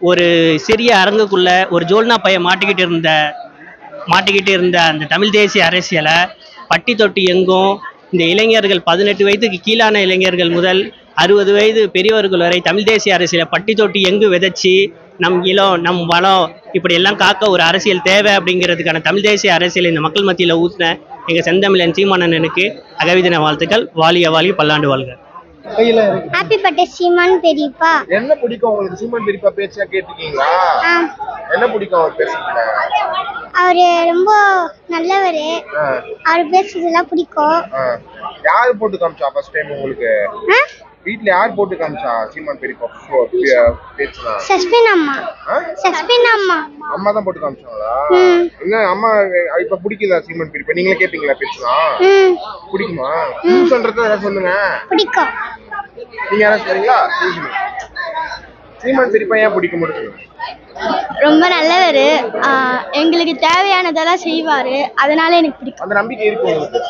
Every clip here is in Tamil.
ஒரு சிறிய அரங்குக்குள்ள ஒரு ஜோல்னா பையன் மாட்டிக்கிட்டு இருந்த மாட்டிக்கிட்டு இருந்த அந்த தமிழ் தேசிய அரசியலை பட்டி தொட்டி எங்கும் இந்த இளைஞர்கள் பதினெட்டு வயதுக்கு கீழான இளைஞர்கள் முதல் அறுபது வயது பெரியவர்கள் வரை தமிழ் தேசிய அரசியலை பட்டி தொட்டி எங்கு விதைச்சி நம் இளம் நம் வளம் இப்படி எல்லாம் காக்க ஒரு அரசியல் தேவை அப்படிங்கிறதுக்கான தமிழ் தேசிய அரசியல் இந்த மக்கள் மத்தியில் ஊற்றின எங்கள் செந்தமிழன் சீமானனுக்கு அகவிதின வாழ்த்துக்கள். வாலிய வாலி பல்லாண்டு வாழ்க. கையில இருக்கு. ஹாப்பி பர்த்டே சீமான் பெரியப்பா. என்ன பிடிக்கும் உங்களுக்கு? சீமான் பெரியப்பா பேச்சா கேட்டிருக்கீங்களா? என்ன பிடிக்கும் அவர் பேசுறதுல? அவரு ரொம்ப நல்லவர். அவர் பேசுறதெல்லாம் பிடிக்கும். யாரு போட்டு காமிச்சா ஃபர்ஸ்ட் டைம் உங்களுக்கு? வீட்ல யார் போட்டு காமிச்சா சீமான் பெரியப்பா போ- பே- பேச்சுனா? சஸ்பின் அம்மா? சஸ்பின் அம்மா. அம்மா தான் போட்டு காமிச்சாங்களா. என்ன அம்மா இப்ப பிடிக்கல சீமான் பெரியப்பா? நீங்களே கேப்பீங்களா பேச்சுனா? ம். பிடிக்குமா? சொல்றத சொல்லுங்க. பிடிக்கும். நீங்க நீங்க சொல்லுங்க. சீமான். பெரியப்பா ஏன் பிடிக்க முடியும் ரொம்ப நல்லவர். எங்களுக்கு தேவையானதெல்லாம் செய்வாரு. அதனால எனக்கு பிடிக்கும். அந்த நம்பிக்கை இருக்கு உங்களுக்கு.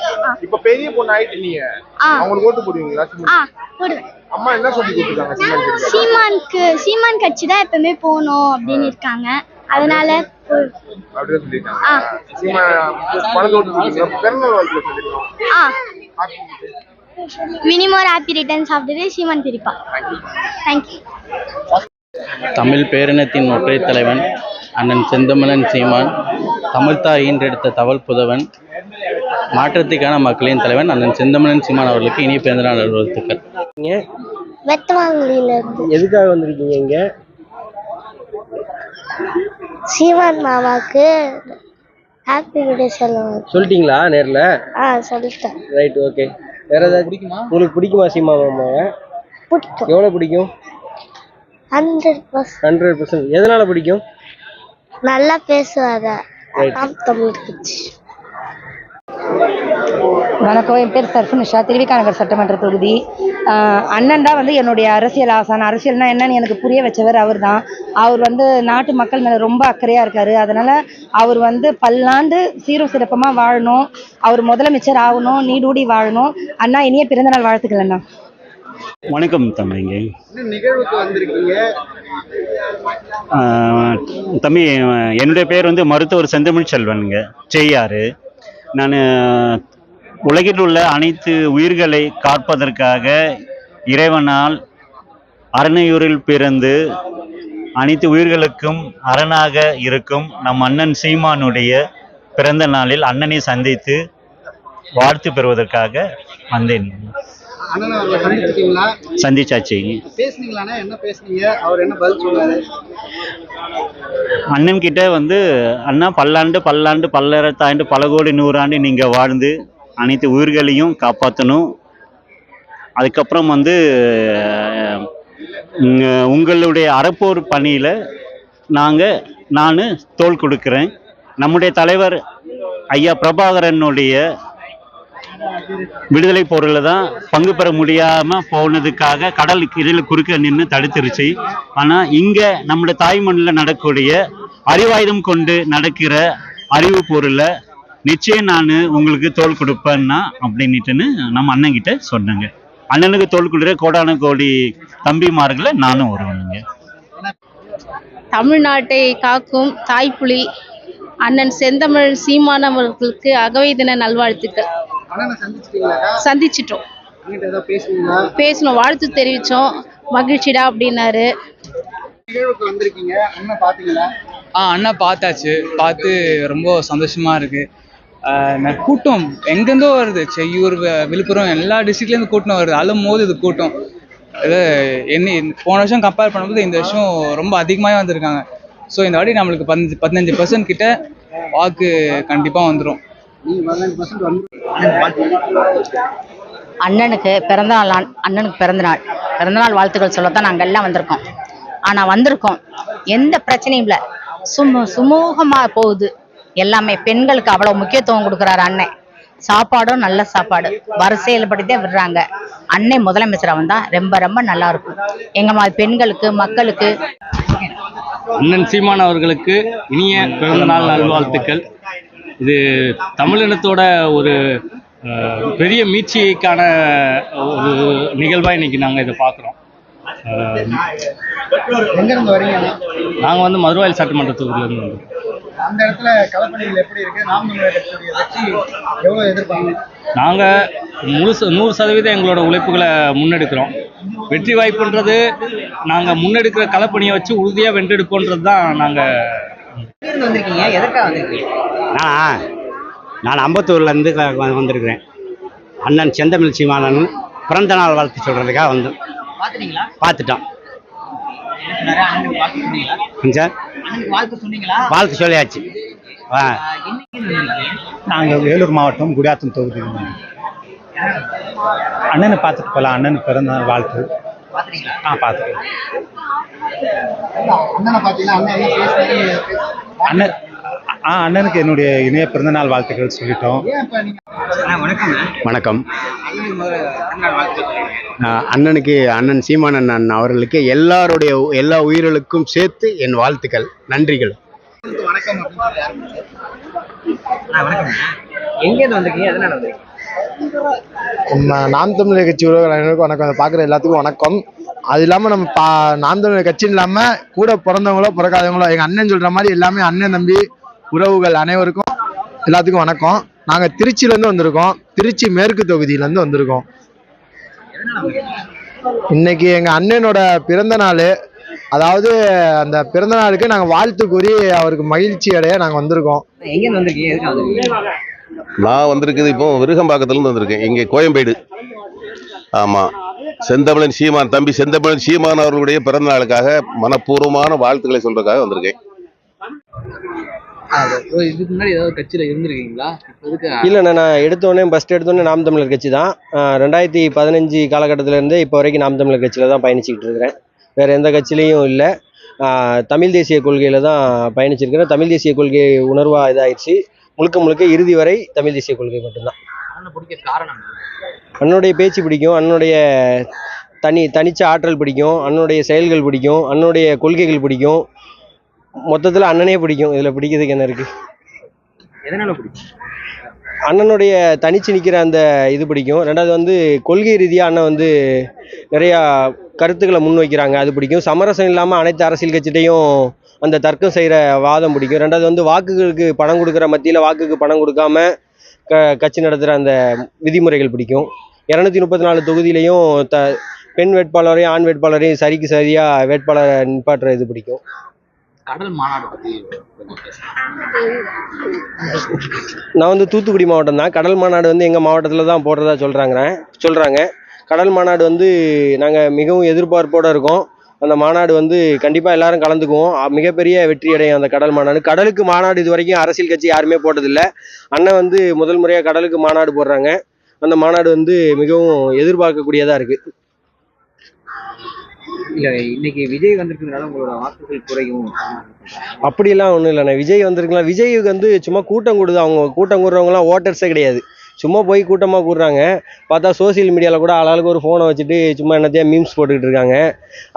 இப்ப பெரிய பொண்ணு ஆயிட்டு நீங்க ஆ. அவங்களுக்கு ஓட்டு போடுவீங்களா? சீமான். ஆ போடுவேன். அம்மா என்ன சொல்லி கொடுத்துருக்காங்க சீமான் சீமானுக்கு சீமான் கட்சி தான் எப்பவுமே போகணும் அப்படின்னு இருக்காங்க. அதனால போ- அப்படிதான் ஆ. சீமா பணத்தை ஓட்டு போடுவீங்களா? பிறந்தநாள் வாழ்த்து சொல்லிருக்கோம் ஆ மினிமோர் ஹாப்பி ரிட்டர்ன்ஸ் சாப்பிட்டது சீமான் பெரியப்பா தேங்க்யூ தமிழ் பேரினத்தின் ஒற்றை தலைவன் அண்ணன் செந்தமிழன் சீமான் தமிழ்த்தாய் ஈன்றெடுத்த தவள் புதவன் மாற்றத்துக்கான மக்களின் தலைவன் அண்ணன் செந்தமிழன் சீமான் அவர்களுக்கு இனிய பிறந்தநாள் நல்வாழ்த்துக்கள். வெத்தவாங்குழியில இருந்து எதுக்காக வந்திருக்கீங்க இங்க? சீமான் மாமாக்கு ஹாப்பி பர்த்டே சொல்லுவாங்க சொல்லிட்டீங்களா நேர்ல? ஆ சொல்லிட்டேன். ரைட் ஓகே வேற ஏதாவது பிடிக்குமா? உங்களுக்கு பிடிக்குமா சீமா மாமாவை பிடிக்கும். எவ்வளவு பிடிக்கும்? ஹண்ட்ரட் பர்சன்ட் ஹண்ட்ரட் பர்சன்ட் எதனால பிடிக்கும்? நல்லா பேசுவாங்க. தமிழ் வணக்கம் என் பேர் சர்ஃபுனிஷா திருவிக்கா நகர் சட்டமன்ற தொகுதி. அண்ணன் தான் வந்து என்னுடைய அரசியல் ஆசான். அரசியல்னா என்னன்னு எனக்கு புரிய வச்சவர் அவர் தான் அவர் வந்து நாட்டு மக்கள் மேலே ரொம்ப அக்கறையாக இருக்கார். அதனால் அவர் வந்து பல்லாண்டு சீரும் சிறப்பமாக வாழணும். அவர் முதலமைச்சர் ஆகணும் நீடூடி வாழணும். அண்ணா இனிய பிறந்தநாள் வாழ்த்துக்கள் அண்ணா. வணக்கம் தம்பிங்க நிகழ்வுக்கு வந்திருக்கீங்க? தம்பி என்னுடைய பேர் வந்து மருத்துவர் செந்தமிழ் செல்வனுங்க. செய்யாறு. நான் உலகில் உள்ள அனைத்து உயிர்களை காப்பதற்காக இறைவனால் அரணையூரில் பிறந்து அனைத்து உயிர்களுக்கும் அரணாக இருக்கும் நம் அண்ணன் சீமானுடைய பிறந்த நாளில் அண்ணனை சந்தித்து வாழ்த்து பெறுவதற்காக வந்தேன். சந்திச்சாச்சு பேசுனீங்களாண்ணா? என்ன பேசுனீங்க? அவர் என்ன பதில் சொன்னாரு? அண்ணன் கிட்ட வந்து அண்ணா பல்லாண்டு பல்லாண்டு பல்லறத்தாண்டு பல கோடி நூறாண்டு நீங்க வாழ்ந்து அனைத்து உயிர்களையும் காப்பாற்றணும் அதுக்கப்புறம் வந்து உங்களுடைய அறப்போர் பணியில நாங்க நான் தோள் கொடுக்கிறேன். நம்முடைய தலைவர் ஐயா பிரபாகரனுடைய விடுதலை போரில் தான் பங்கு பெற முடியாம போனதுக்காக கடல் இதில் குறுக்க நின்று தடுத்துருச்சு. ஆனா இங்க நம்முடைய தாய்மண்ணில் நடக்கக்கூடிய அறிவாயுதம் கொண்டு நடக்கிற அறிவு போரில் நிச்சயம் நான் உங்களுக்கு தோல் கொடுப்பேன்னா அப்படின்னுட்டுன்னு நம்ம அண்ணன் கிட்ட சொன்னேங்க. அண்ணனுக்கு தோல் கொடுக்குற கோடான கோடி தம்பிமார்களை நானும் வருவேனுங்க தமிழ்நாட்டை காக்கும் தாய்ப்புலி அண்ணன் செந்தமிழ் சீமானவர்களுக்கு அகவை தின நல்வாழ்த்துக்கள். சந்திச்சிட்டோம். பேசணும் வாழ்த்து தெரிவித்தோம் மகிழ்ச்சிடா அப்படின்னாரு. ஆ அண்ணா பார்த்தாச்சு. பார்த்து ரொம்ப சந்தோஷமா இருக்கு. கூட்டம் எங்கேருந்தோ வருது. செய்யூர் விழுப்புரம் எல்லா டிஸ்ட்ரிக்ட்லேருந்து கூட்டம் வருது. அழும் போது இது கூட்டம். இது என்ன போன வருஷம் கம்பேர் பண்ணும்போது இந்த வருஷம் ரொம்ப அதிகமாகவே வந்திருக்காங்க. ஸோ இந்த வாட்டி நம்மளுக்கு பதினஞ்சு பதினஞ்சு பர்சன்ட் கிட்ட வாக்கு கண்டிப்பாக வந்துடும் அண்ணனுக்கு பிறந்த நாள் அண்ணனுக்கு பிறந்தநாள் நாள் அண்ணனுக்கு பிறந்தநாள். பிறந்தநாள் வாழ்த்துக்கள் சொல்லத்தான் நாங்கள் எல்லாம் வந்திருக்கோம். ஆனால் வந்திருக்கோம். எந்த பிரச்சனையும் இல்லை. சுமு சுமூகமாக போகுது. எல்லாமே பெண்களுக்கு அவ்வளோ முக்கியத்துவம் கொடுக்குறாரு அண்ணன் சாப்பாடும் நல்ல சாப்பாடு. வரிசையில் படித்தே விடுறாங்க. அன்னை முதலமைச்சராக வந்தால் ரொம்ப ரொம்ப நல்லா இருக்கும். எங்கள் மாதிரி பெண்களுக்கு மக்களுக்கு. அண்ணன் சீமான் அவர்களுக்கு இனிய பிறந்தநாள் நல்வாழ்த்துக்கள். இது தமிழினத்தோட ஒரு பெரிய மீட்சிக்கான ஒரு நிகழ்வாக இன்னைக்கு நாங்கள் இதை பார்க்குறோம் எங்க இருந்து வரீங்க? நாங்கள் வந்து மதுரவாயில் சட்டமன்ற தொகுதியிலேருந்து வந்தோம். அந்த இடத்துல களப்பணிகள் எப்படி இருக்கு? நாம் கட்சியுடைய வெற்றி எவ்வளவு எதிர்பார்க்கணும் நாங்கள் முழு நூறு சதவீதம் எங்களோட உழைப்புகளை முன்னெடுக்கிறோம். வெற்றி வாய்ப்புன்றது நாங்கள் முன்னெடுக்கிற களப்பணியை வச்சு உறுதியாக வென்றெடுப்போன்றது தான் நாங்கள் எதற்காக வந்திருக்கீங்க? நான்? நான் அம்பத்தூர்லேருந்து வந்திருக்கிறேன். அண்ணன் செந்தமிழ் சீமானன் பிறந்த நாள் வாழ்த்து சொல்கிறதுக்காக வந்து பாத்துட்டீங்களா? பார்த்துட்டோம் சார்? அண்ணனுக்கு வாழ்த்து சொன்னீங்களா? வாழ்த்து சொல்லியாச்சு. நாங்கள் வேலூர் மாவட்டம் குடியாத்தம் தொகுதியில் அண்ணனை பார்த்துட்டு போகலாம். அண்ணனுக்கு பிறந்த நாள் வாழ்த்து. ஆ பார்த்துட்டு அண்ணனை அண்ணன் பேசுறாரு? அண்ணன் ஆ அண்ணனுக்கு என்னுடைய இணைய பிறந்த நாள் வாழ்த்துக்கள் சொல்லிட்டோம். வணக்கம் வணக்கம். அண்ணனுக்கு பிறந்தநாள் அண்ணன் சீமானன் அண்ணன் அவர்களுக்கு எல்லாருடைய எல்லா உயிர்களுக்கும் சேர்த்து என் வாழ்த்துக்கள் நன்றிகள். வணக்கம் நாம் தமிழர் கட்சி உறவுகள் அனைவருக்கும் வணக்கம். பார்க்குற எல்லாத்துக்கும் வணக்கம். அது இல்லாமல் நம்ம பா நாம் தமிழர் கட்சின்னு இல்லாமல் கூட பிறந்தவங்களோ பிறக்காதவங்களோ எங்கள் அண்ணன் சொல்கிற மாதிரி எல்லாமே அண்ணன் தம்பி உறவுகள் அனைவருக்கும் எல்லாத்துக்கும் வணக்கம். நாங்கள் திருச்சியிலேருந்து வந்திருக்கோம். திருச்சி மேற்கு தொகுதியிலேருந்து வந்திருக்கோம். இன்னைக்கு எங்கள் அண்ணனோட பிறந்த நாள். அதாவது அந்த பிறந்த நாளுக்கு நாங்கள் வாழ்த்து கூறி அவருக்கு மகிழ்ச்சி அடைய நாங்கள் வந்திருக்கோம். எங்க இருந்து வந்திருக்கீங்க? எதுக்காக வந்திருக்கீங்க? நான் வந்திருக்குது இப்போ விருகம்பாக்கத்துலேருந்து வந்திருக்கேன். இங்கே கோயம்பேடு. ஆமாம் செந்தமிழன் சீமான் தம்பி செந்தமிழன் சீமான் அவர்களுடைய பிறந்த நாளுக்காக மனப்பூர்வமான வாழ்த்துக்களை சொல்றதுக்காக வந்திருக்கேன். இதுக்கு முன்னாடி ஏதாவது கட்சியில இருந்திருக்கீங்களா? இல்லைண்ணா நான் எடுத்தோடனே ஃபஸ்ட் எடுத்தோடனே நாம் தமிழர் கட்சி தான். ரெண்டாயிரத்தி பதினஞ்சு காலகட்டத்திலேருந்து இப்போ வரைக்கும் நாம் தமிழர் கட்சியில் தான் பயணிச்சுக்கிட்டு இருக்கிறேன். வேறு எந்த கட்சியிலையும் இல்லை. தமிழ் தேசிய கொள்கையில் தான் பயணிச்சிருக்கிறேன். தமிழ் தேசிய கொள்கை உணர்வாக இதாயிடுச்சு முழுக்க முழுக்க இறுதி வரை தமிழ் தேசிய கொள்கை மட்டும்தான். அண்ணனுடைய பேச்சு பிடிக்கும். அண்ணனுடைய தனி தனிச்ச ஆற்றல் பிடிக்கும். அண்ணனுடைய செயல்கள் பிடிக்கும். அண்ணனுடைய கொள்கைகள் பிடிக்கும். மொத்தத்தில் அண்ணனே பிடிக்கும். இதில் பிடிக்கிறதுக்கு என்ன இருக்குது எதனால பிடிக்கும்? அண்ணனுடைய தனிச்சு நிற்கிற அந்த இது பிடிக்கும். ரெண்டாவது வந்து கொள்கை ரீதியாக அண்ணன் வந்து நிறையா கருத்துக்களை முன்வைக்கிறாங்க அது பிடிக்கும். சமரசம் இல்லாமல் அனைத்து அரசியல் கட்சிகிட்டையும் அந்த தர்க்கம் செய்கிற வாதம் பிடிக்கும். ரெண்டாவது வந்து வாக்குகளுக்கு பணம் கொடுக்குற மத்தியில் வாக்குக்கு பணம் கொடுக்காம க கட்சி நடத்துகிற அந்த விதிமுறைகள் பிடிக்கும். இரநூத்தி முப்பத்தி நாலு தொகுதியிலையும் த பெண் வேட்பாளரையும் ஆண் வேட்பாளரையும் சரிக்கு சரியாக வேட்பாளரை நிப்பாட்டுற இது பிடிக்கும். கடல் மாநாடு நான் வந்து தூத்துக்குடி மாவட்டம் தான். கடல் மாநாடு வந்து எங்கள் மாவட்டத்தில் தான் போடுறதா சொல்கிறாங்க சொல்கிறாங்க கடல் மாநாடு வந்து நாங்கள் மிகவும் எதிர்பார்ப்போடு இருக்கோம். அந்த மாநாடு வந்து கண்டிப்பாக எல்லாரும் கலந்துக்குவோம். மிகப்பெரிய வெற்றி அடையும் அந்த கடல் மாநாடு. கடலுக்கு மாநாடு இது வரைக்கும் அரசியல் கட்சி யாருமே போட்டதில்லை. அண்ணன் வந்து முதல் முறையாக கடலுக்கு மாநாடு போடுறாங்க. அந்த மாநாடு வந்து மிகவும் எதிர்பார்க்கக்கூடியதாக இருக்குது இல்ல இன்னைக்கு விஜய் வந்திருக்கிறதுனால உங்களோட வாக்குகள் குறையும். அப்படியெல்லாம் ஒன்றும் இல்லைண்ணே விஜய் வந்திருக்கலாம் விஜய்க்கு வந்து சும்மா கூட்டம் கூடுது. அவங்க கூட்டம் கூடுறவங்கலாம் ஓட்டர்ஸே கிடையாது. சும்மா போய் கூட்டமாக கூடுறாங்க. பார்த்தா சோஷியல் மீடியாவில் கூட ஆளாளுக்கு ஒரு ஃபோனை வச்சுட்டு சும்மா என்னத்தையா மீம்ஸ் போட்டுக்கிட்டு இருக்காங்க.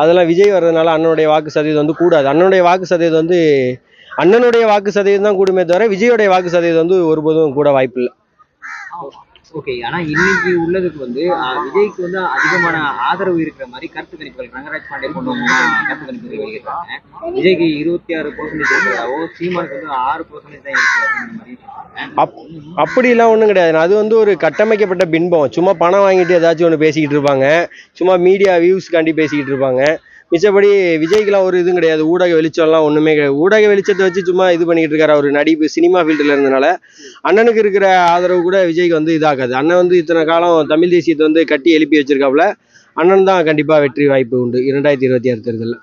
அதெல்லாம் விஜய் வர்றதுனால அண்ணனுடைய வாக்கு சதவீதம் வந்து கூடாது. அண்ணனுடைய வாக்கு சதவீதம் வந்து அண்ணனுடைய வாக்கு சதவீதம் தான் கூடுமே தவிர விஜயோடைய வாக்கு சதவீதம் வந்து ஒருபோதும் கூட வாய்ப்பு இல்லை ஓகே ஆனா இன்னைக்கு உள்ளதுக்கு வந்து விஜய்க்கு வந்து அதிகமான ஆதரவு இருக்கிற மாதிரி கருத்து கணிப்புகள் ரங்கராஜ் பாண்டே போன்றவங்கலாம் கருத்து கணிப்புகள் வெளியிட்டாங்க விஜய்க்கு இருபத்தி ஆறு பர்சன்டேஜ் இருக்கிறதாவோ சீமானுக்கு வந்து ஆறு பர்சன்டேஜ் தான் இருக்கு அப்படி எல்லாம் ஒண்ணும் அப்படிலாம் ஒன்றும் கிடையாது. அது வந்து ஒரு கட்டமைக்கப்பட்ட பின்பம். சும்மா பணம் வாங்கிட்டு ஏதாச்சும் ஒன்று பேசிக்கிட்டு இருப்பாங்க. சும்மா மீடியா வியூஸ்காண்டி பேசிக்கிட்டு இருப்பாங்க. மிச்சப்படி விஜய்க்கெலாம் ஒரு இதுவும் கிடையாது. ஊடக வெளிச்சம்லாம் ஒன்றுமே கிடையாது. ஊடக வெளிச்சத்தை வச்சு சும்மா இது பண்ணிக்கிட்டு இருக்காரு அவர். நடிப்பு சினிமா ஃபீல்டில் இருந்தனால. அண்ணனுக்கு இருக்கிற ஆதரவு கூட விஜய்க்கு வந்து இதாகாது. அண்ணன் வந்து இத்தனை காலம் தமிழ் தேசியத்தை வந்து கட்டி எழுப்பி வச்சிருக்காப்புல. அண்ணன் தான் கண்டிப்பாக வெற்றி வாய்ப்பு உண்டு இரண்டாயிரத்தி இருபத்தி ஆறு தேர்தலில்.